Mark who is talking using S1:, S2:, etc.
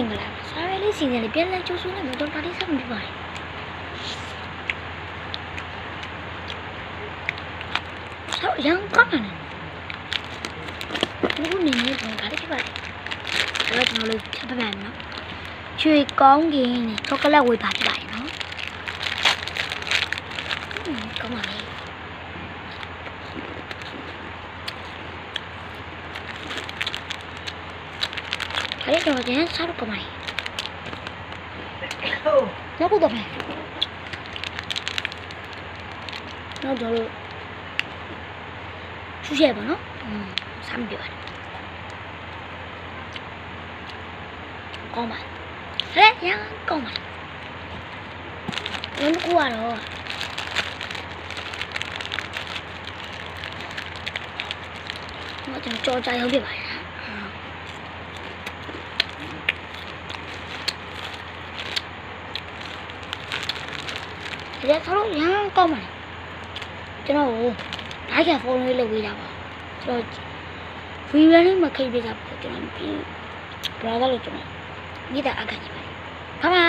S1: င်္ဂလာပါစားရလေးစီစဉ်လေးပြန်လဲကျိုးဆူးနေမှာတော့တာတိဆက်မပြပါနဲ့ဆောက်ရန်ကောင်းတယ်ဘူးနေနေတော့ဒါလေးပြပါလေဒါတော့ကျွန်တော်တို့ဖြတ်ပပန်နော်ချွေကောင်းကင်နဲ့ချောကလက်ဝေးပါပြပါရနော်ဟွန်းကောင်းပါလေ ဒါလေးကျွန်တော်ကျန်စားတော့ကောင်းပါလေနောက်ဖို့တော့မယ်နောက်တော့လို့ချူရဲပါနော်อืมစားမပြပါနဲ့ကောင်းပါဟဲ့ရန်ကော င်းပါဘယ်ကူကတော့我ကျွန်တော်ကြော်ကြရုံးပြပါလားဒီကဆောလို့ရမ်းကောင်းပါလေကျွန်တော်ကိုလိုက်ရဖုန်းလေးလုပ်ပေးတာပါကျွန်တော်ဗီဒီယိုလေးမခိတ်ပေးတာပေါ့ကျွန်တော်ပြီးဘရာသာလို့ကျွန်တော်မိသားအခံကြီးပါဘာဘာ